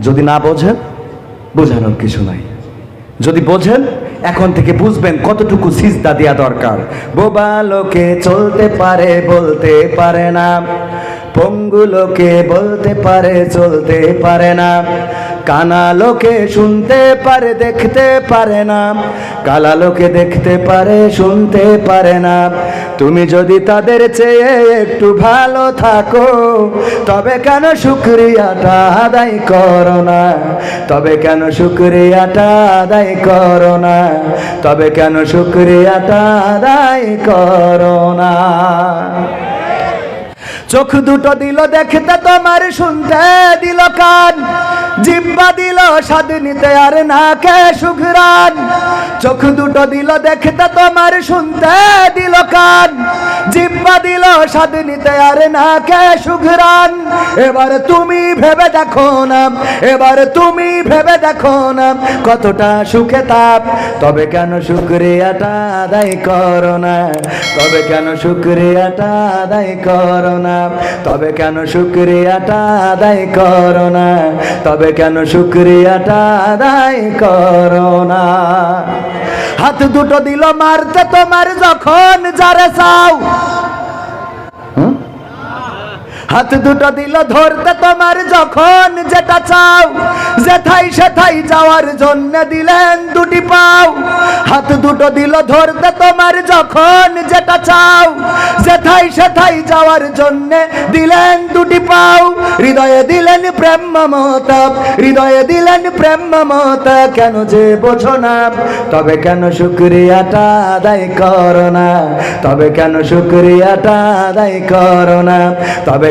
যদি না বোঝেন, বোঝানোর কিছু নাই। যদি বোঝেন, এখন থেকে বুঝবেন কতটুকু সিজদা দেওয়া দরকার। বোবা লোকে চলতে পারে, বলতে পারে না। পঙ্গু লোকে বলতে পারে, চলতে পারে না। কানা লোকে শুনতে পারে, দেখতে পারে না। কালা লোকে দেখতে পারে, শুনতে পারে না। তুমি যদি তাদের চেয়ে একটু ভালো থাকো, তবে কেন শুক্রিয়াটা আদায় করো না? তবে কেন শুক্রিয়াটা আদায় করো না? তবে কেন শুক্রিয়াটা আদায় করো না? চোখ দুটো দিল দেখতে, তোমার শুনতে দিল কান। জিব্বা দিল, স্বাদ নিতে আর না কে সুঘরান চোখ দুটো দিল, দেখতে তোমার, শুনতে দিল কান। জিব্বা দিল, স্বাদ নিতে আর না কে সুঘরান এবার তুমি ভেবে দেখো না, এবার তুমি ভেবে দেখো না, কতটা সুখে তাপ। তবে কেন শুক্রিয়াটা আদায় করো না? তবে কেন শুক্রিয়াটা আদায় করো না? তবে কেন শুক্রিয়াটা আদায় করো না? তবে কেন শুক্রিয়াটা আদায় করো না হাত দুটো দিল মারতে তোমার যখন যারে চাও? হাত দুটো দিল ধরতে তোমার যখন যেটা চাও। যেথাই সেথাই যাওয়ার জন্য দিলেন দুটি পাও। হাত দুটো দিল ধরতে তোমার যখন যেটা চাও। যেথাই সেথাই যাওয়ার জন্য দিলেন দুটি পাও। হৃদয়ে দিলেন প্রেম মমতা হৃদয়ে দিলেন প্রেম মমতা। কেন যে বোঝো না, তবে কেন শুক্রিয়াটা আদায় করো না? তবে কেন শুক্রিয়াটা আদায় করো না? তবে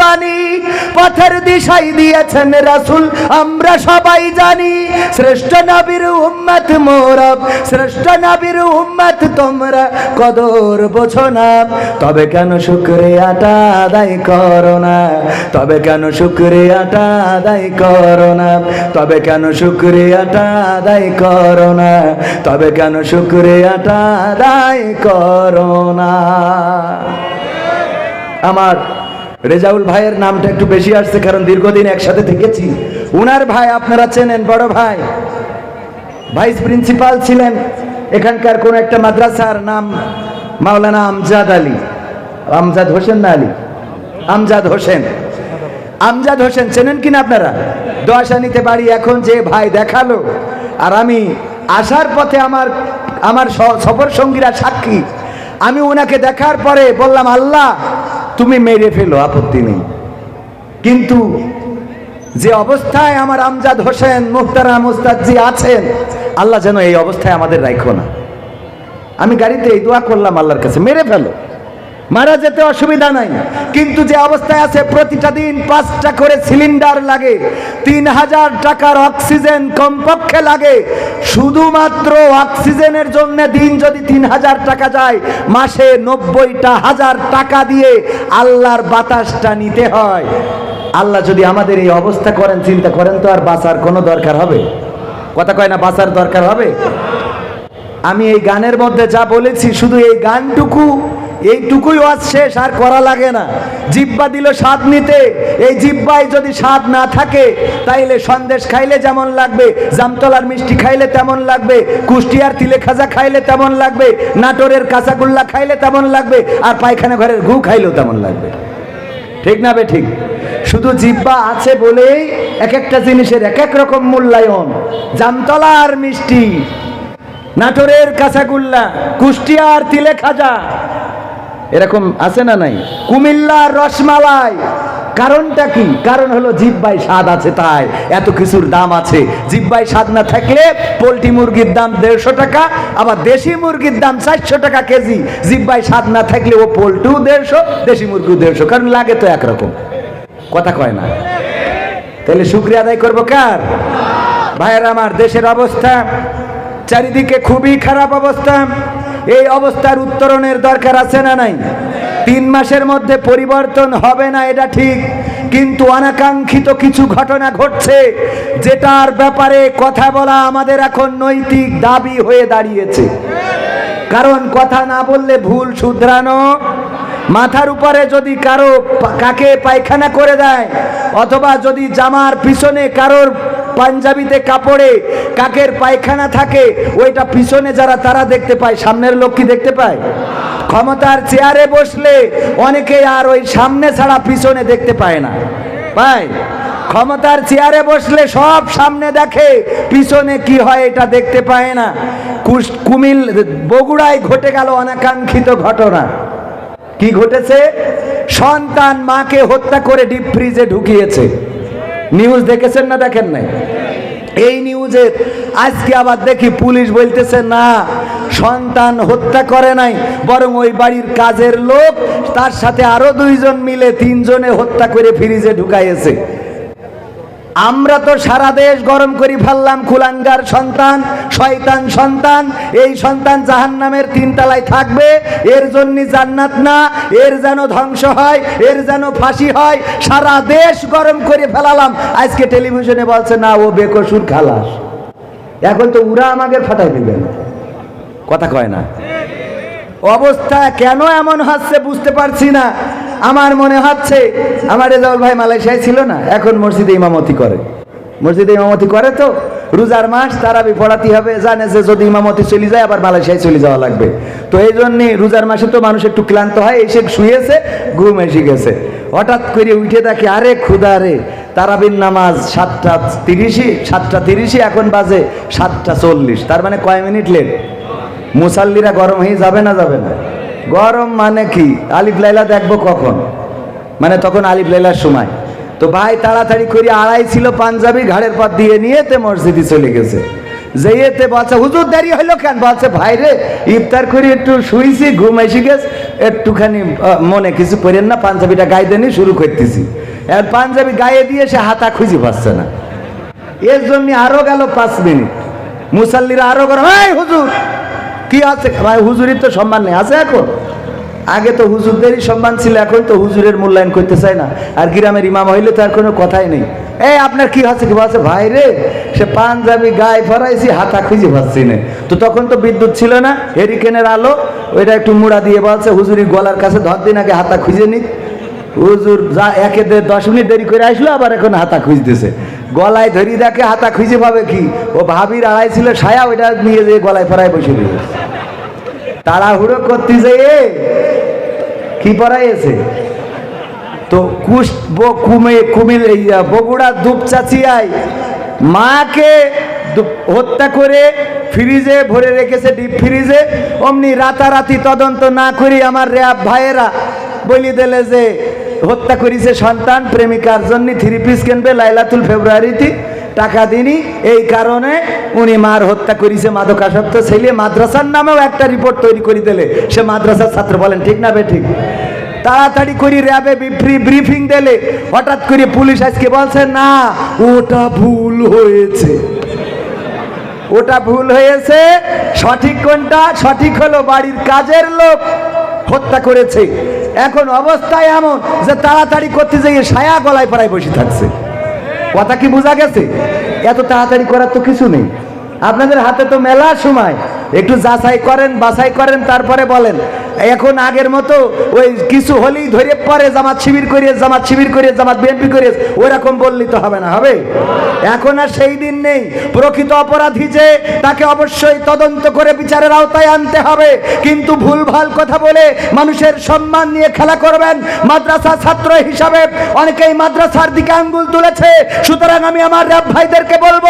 বাণী পথের দিশাই দিয়েছেন রাসূল, আমরা সবাই জানি, শ্রেষ্ঠ নবীর উম্মত মোরা শ্রেষ্ঠ নবীর উম্মত তোমরা কদর বোঝো না। তবে কেন শুক্রিয়াটা আদায় করো না? তবে কেন শুক্রিয়াটা আদায় করো না? তবে কেন শুক্রিয়াটা আদায় করো না? তবে কেন শুক্রিয়াটা আদায় করো না? আমার রেজাউল ভাইয়ের নামটা একটু বেশি আসছে, কারণ দীর্ঘদিন একসাথে থেকেছি। উনার ভাই আপনারা চেনেন, বড় ভাই। ভাইস প্রিন্সিপাল ছিলেন এখানকার কোন একটা মাদ্রাসার নাম মাওলানা আমজাদ আলী। আমজাদ হোসেন না আলী? আমজাদ হোসেন। আমজাদ হোসেন, চেনেন কিনা আপনারা? দোয়াশানিতে বাড়ি এখন যে ভাই দেখাল। আর আমি আসার পথে আমার আমার সফর সঙ্গীরা সাক্ষী। আমি ওনাকে দেখার পরে বললাম, আল্লাহ তুমি মেরে ফেলো, আপত্তি নেই। কিন্তু যে অবস্থায় আমার আমজাদ হোসেন মুখতারা মুস্তাদজি আছেন, আল্লাহ যেন এই অবস্থায় আমাদের রাখো না। আমি গাড়িতে এই দোয়া করলাম আল্লাহর কাছে, মেরে ফেলো। মারা যেতে অসুবিধা নাই। কিন্তু যে অবস্থায় আছে, প্রতিটা দিন পাঁচটা করে সিলিন্ডার লাগে। তিন হাজার টাকার অক্সিজেন কমপক্ষে লাগে। শুধুমাত্র অক্সিজেনের জন্য দিন যদি তিন হাজার টাকা যায়, মাসে নব্বইটা হাজার টাকা দিয়ে আল্লাহর বাতাসটা নিতে হয়। আল্লাহ যদি আমাদের এই অবস্থা করেন, চিন্তা করেন তো আর বাঁচার কোনো দরকার হবে? কথা কয় না, বাঁচার দরকার হবে? আমি এই গানের মধ্যে যা বলেছি, শুধু এই গানটুকু এইটুকুই ওয়াজ শেষ, আর করা লাগে না। জিব্বা দিল স্বাদ নিতে। এই জিব্বায় যদি স্বাদ না থাকে, তাইলে সন্দেশ খাইলে যেমন লাগবে, জামতলার মিষ্টি খাইলে তেমন লাগবে, কুষ্টিয়ার তিলে খাজা খাইলে তেমন লাগবে, নাটোরের কাঁচাগোল্লা খাইলে তেমন লাগবে, আর পায়খানা ঘরের ঘু খাইলেও তেমন লাগবে। ঠিক না বে, ঠিক? শুধু জিব্বা আছে বলেই এক একটা জিনিসের এক এক রকম মূল্যায়ন। জামতলার মিষ্টি, নাটোরের কাঁচাগুল্লা, কুষ্টিয়ার তিলে খাজা এরকম আছে না নাই? কুমিল্লার রসমালাই। কারণটা কি? কারণ হলো জিব্বাই স্বাদ আছে তাই। এত কিছুর দাম আছে। জিব্বাই স্বাদ না থাকলে পোলট্রি মুরগির দাম দেড়শো টাকা, আবার দেশি মুরগির দাম চারশো টাকা কেজি। জিব্বাই স্বাদ না থাকলে ও পোলট্রিও দেড়শো, দেশি মুরগিও দেড়শো। কারণ লাগে তো একরকম। কথা কয় না। তাহলে শুক্রিয়া আদায় করব কার? ভাইয়ের আমার দেশের অবস্থা, চারিদিকে খুবই খারাপ অবস্থা। এই অবস্থার উত্তরণের দরকার আছে না নাই? তিন মাসের মধ্যে পরিবর্তন হবে না, এটা ঠিক। কিন্তু অনাকাঙ্ক্ষিত কিছু ঘটনা ঘটছে, যেটার ব্যাপারে কথা বলা আমাদের এখন নৈতিক দাবি হয়ে দাঁড়িয়েছে। কারণ কথা না বললে ভুল শুধরানো, মাথার উপরে যদি কারও কাকে পায়খানা করে দেয়, অথবা যদি জামার পিছনে কারোর পাঞ্জাবিতে কাপড়ে, কাকের পায়খানা থাকে, ওইটা পিছনে যারা, তারা দেখতে পায়, সামনের লোক কি দেখতে পায়? ক্ষমতার চেয়ারে বসলে অনেকে আর ওই সামনে ছাড়া পিছনে দেখতে পায় না। পায়? ক্ষমতার চেয়ারে বসলে সব সামনে দেখে, পিছনে কি হয় এটা দেখতে পায় না। কুমিল, বগুড়ায় ঘটে গেল অনাকাঙ্ক্ষিত ঘটনা। কি ঘটেছে? সন্তান মাকে হত্যা করে ডিপ ফ্রিজে ঢুকিয়েছে। নিউজ দেখেছেন না দেখেন নাই? এই নিউজে আজকে আবার দেখি পুলিশ বলতেছে, না, সন্তান হত্যা করে নাই, বরং ওই বাড়ির কাজের লোক তার সাথে আরও দুইজন মিলে তিনজনে হত্যা করে ফ্রিজে ঢুকাইয়েছে। আমরা তো সারা দেশ গরম করি ফেললাম কুলাঙ্গার সন্তান, শয়তান সন্তান, এই সন্তান জাহান নামের তিনতলায় থাকবে, এর জন্য জান্নাত না, এর যেন ধ্বংস হয়, এর যেন ফাঁসি হয়, সারা দেশ গরম করে ফেলালাম। আজকে টেলিভিশনে বলছে, না, ও বেকসুর খালাস। এখন তো উরা আমাকে ফাটাই দিবেন কথা কয় না। অবস্থা কেন এমন হচ্ছে বুঝতে পারছি না। আমার মনে হচ্ছে, আমার রেজাউল ভাই মালয়েশিয়ায় ছিল না, এখন মসজিদে ইমামতি করে। মসজিদে ইমামতি করে তো, রোজার মাস তারাবি পড়াতে হবে, জানে যে যদি ইমামতি চলে যায়, আবার মালয়েশিয়ায় চলে যাওয়া লাগবে। তো এই জন্যে রোজার মাসে তো মানুষ একটু ক্লান্ত হয়, এসে শুয়েছে, ঘুম এসে গেছে। হঠাৎ করে উঠে দেখে, আরে ক্ষুদা রে, তারাবির নামাজ সাতটা তিরিশই সাতটা তিরিশই এখন বাজে সাতটা চল্লিশ। তার মানে কয় মিনিট লেট? মুসাল্লিরা গরম হয়ে যাবে না যাবে না? গরম মানে কি? আলিফ লাইলা দেখব কখন? মানে তখন আলিফ লাইলার সময়। তো ভাই তাড়াতাড়ি করে, আড়াই ছিল পাঞ্জাবি, ঘাড়ের পর দিয়ে নিয়ে তে মসজিদে চলে গেছে। যেয়েতে বলছে, হুজুর, দেরি হইল কেন? বলছে, ভাই রে, ইফতার করে একটু শুইছি, ঘুম এসে গেছে। একটুখানি মনে কিছু করেন না, পাঞ্জাবিটা গায়ে দেনি শুরু করতেছি। আর পাঞ্জাবি গায়ে দিয়ে সে হাতা খুঁজে পাচ্ছে না। এর জন্য আরও গেল পাঁচ মিনিট। মুসাল্লিরা আরও গরম হুজুর কি আছে? ভাই, হুজুরের তো সম্মান নেই। আছে এখন? আগে তো হুজুরদেরই সম্মান ছিল, এখন তো হুজুরের মূল্যায়ন করতে চায় না। আর গ্রামের ইমাম হইলে তো আর কোনো কথাই নেই। এই, আপনার কি হচ্ছে কি? বলছে, ভাই রে, সে পাঞ্জাবি গায়ে ফরাইছি হাতা খুঁজে পাচ্ছি না। তো তখন তো বিদ্যুৎ ছিল না হেরিকেনের আলো, ওইটা একটু মুড়া দিয়ে বলছে হুজুরি গলার কাছে ধর দিন, আগে হাতা খুঁজে নিক। হুজুর যা একে দেড় দশ মিনিট দেরি করে আসলো, আবার এখন হাতা খুঁজতেছে। গলায় ধরি দেখে হাতা খুঁজে পাবে কি? ও ভাবির আড়াই ছিল, সায়া ওইটা নিয়ে যেয়ে গলায় ফরায় বসে দিল তাড়াহুড়ো করতে যেয়ে কি পড়াইছে তো কুশ কুমে কুমিল বগুড়া দুপচাচিয়ায় মাকে হত্যা করে ফ্রিজে ভরে রেখেছে, ডিপ ফ্রিজে। অমনি রাতারাতি তদন্ত না করি আমার র্যাব ভাইয়েরা বলি দিলে যে হত্যা করেছে সন্তান প্রেমিকার জন্য থ্রি পিস কিনবে লাইলাতুল ফেব্রুয়ারিতে। টাকা দিনি এই কারণে উনি মার হত্যা করেছে মাদকাসক্ত ছেলে। মাদ্রাসার নামেও একটা রিপোর্ট তৈরি করে দিলে। সে মাদ্রাসার ছাত্র বলেন, ঠিক না বে, ঠিক? তাড়াতাড়ি র্যাবে ব্রিফিং দিলে। হঠাৎ করে পুলিশ আজকে বলছে, না, ওটা ভুল হয়েছে। ওটা ভুল হয়েছে। সঠিক কোনটা? সঠিক হলো বাড়ির কাজের লোক হত্যা করেছে। এখন অবস্থায় এমন যে তাড়াতাড়ি করতে যেয়ে সায়া গলায় পড়ায় বসে থাকছে। কথা কি বোঝা গেছে? এত তাড়াতাড়ি করার তো কিছু নেই। আপনাদের হাতে তো মেলা সময়। একটু যাচাই করেন, বাছাই করেন, তারপরে বলেন। এখন আগের মতো ওই কিছু হলেই ধরে পরে জামাত শিবির করিয়ে, জামাত শিবির করিয়ে, জামাত বিএনপি করিয়ে ওরকম বললেই তো হবে না, হবে? এখন আর সেই দিন নেই। প্রকৃত অপরাধী যে তাকে অবশ্যই তদন্ত করে বিচারের আওতায় আনতে হবে। কিন্তু ভুলভাল কথা বলে মানুষের সম্মান নিয়ে খেলা করবেন মাদ্রাসা ছাত্র হিসাবে। অনেকেই মাদ্রাসার দিকে আঙ্গুল তুলেছে। সুতরাং আমি আমার র্যাব ভাইদেরকে বলব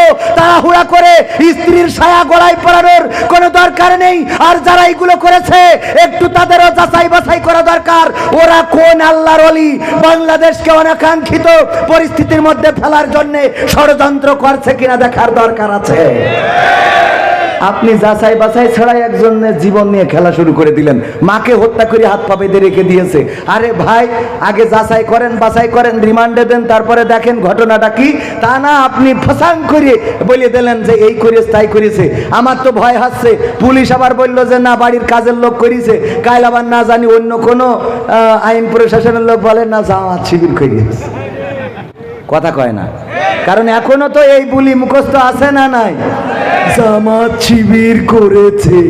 তাড়াহুড়া করে স্ত্রীর ছায়া গলায় পড়ানোর কোনো দরকার নেই। আর যারা এগুলো করেছে, একটু তাদেরও যাচাই বাছাই করা দরকার। ওরা কোন আল্লাহর অলি বাংলাদেশকে অনাকাঙ্ক্ষিত পরিস্থিতির মধ্যে ফেলার জন্য ষড়যন্ত্র করছে কিনা দেখার দরকার আছে। আপনি যাচাই বাছাই ছাড়াই একজনের জীবন নিয়ে খেলা শুরু করে দিলেন। মাকে হত্যা করে হাত পা বেঁধে রেখে দিয়েছে। আরে ভাই, আগে যাচাই করেন, বাছাই করেন, রিমান্ডে দেন, তারপরে দেখেন ঘটনাটা কি। তা না, আপনি ফসাং করে বলে দিলেন যে এই করেছে তাই করেছে। আমার তো ভয় হাসছে। পুলিশ আবার বলল যে, না, বাড়ির কাজের লোক করেছে। কাল আবার না জানি অন্য কোনো আইন প্রশাসনের লোক বলে, না জামাত শিবির করিয়েছে কথা কয় না। কারণ এখনও তো এই বুলি মুখস্থ আছে না নাই? জামাত শিবির করেছে।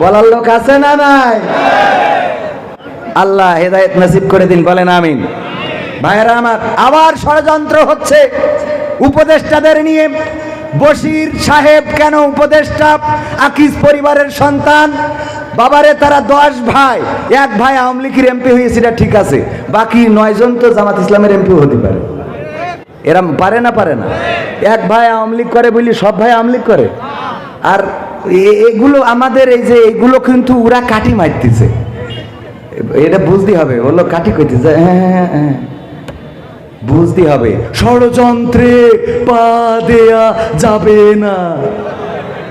বলার লোক আছে না নাই? আল্লাহ হেদায়েত নসিব করে দিন, বলেন আমিন। ভাইয়েরা আমার, আবার ষড়যন্ত্র হচ্ছে। উপদেষ্টাদের নিয়ে বশির সাহেব কেন উপদেষ্টা? আকিস পরিবারের সন্তান। বাবারে তারা দশ ভাই, এক ভাই আওয়ামী লীগের এমপি হয়েছে, এটা ঠিক আছে। বাকি নয়জন তো জামাত ইসলামের এমপি হতে পারে। এরা পারে না পারে না। এক ভাই আওয়ামী লীগ করে বলি সব ভাই আওয়ামী লীগ করে। আর এগুলো আমাদের এই যে এগুলো কিন্তু ওরা কাটি মারতেছে। এটা বুঝতে হবে বলল কাটি কইতেছে হ্যাঁ হ্যাঁ, হ্যাঁ। বুঝতে হবে। ষড়যন্ত্রে পা দেয়া যাবে না।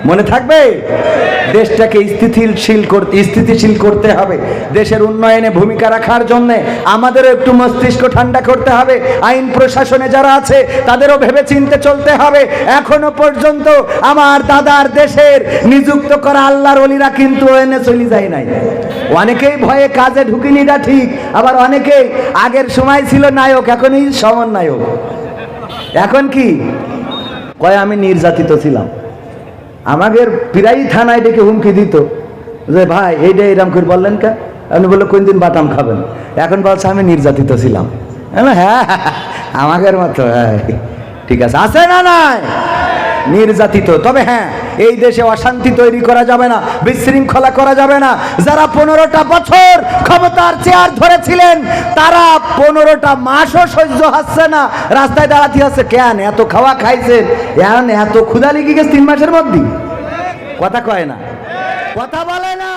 মনে থাকবে? দেশটাকে স্থিতিশীল করতে স্থিতিশীল করতে হবে। দেশের উন্নয়নে ভূমিকা রাখার জন্য আমাদেরও একটু মস্তিষ্ক ঠান্ডা করতে হবে। আইন প্রশাসনে যারা আছে, তাদেরও ভেবে চিনতে চলতে হবে। এখনও পর্যন্ত আমার দাদার দেশের নিযুক্ত করা আল্লাহর অলিরা কিন্তু এনে চলে যায় নাই। অনেকেই ভয়ে কাজে ঢুকিনি এটা ঠিক, আবার অনেকেই আগের সময় ছিল নায়ক, এখনই সমন্বয়ক। এখন কি? কয়, আমি নির্যাতিত ছিলাম। আমাদের প্রায় থানায় ডেকে হুমকি দিত যে, ভাই, এইটা এরম করে বললেন কে আপনি বলল কোন দিন বাটাম খাবেন? এখন বলছে, আমি নির্যাতিত ছিলাম। আমি হ্যাঁ আমাদের মতো হ্যাঁ ঠিক আছে। আছে না নাই? নির্যাতিত। তবে হ্যাঁ এই দেশে অশান্তি তৈরি করা যাবে না, বিশৃঙ্খলা করা যাবে না। যারা পনেরোটা বছর ক্ষমতার চেয়ার ধরেছিলেন, তারা পনেরোটা মাসও সহ্য হচ্ছে না। রাস্তায় দাঁড়াতে হচ্ছে, কেন এত খাওয়া খাইছেন? এখন এত ক্ষুদা লেগে গেছে তিন মাসের মধ্যে কথা কয় না। কথা বলে না।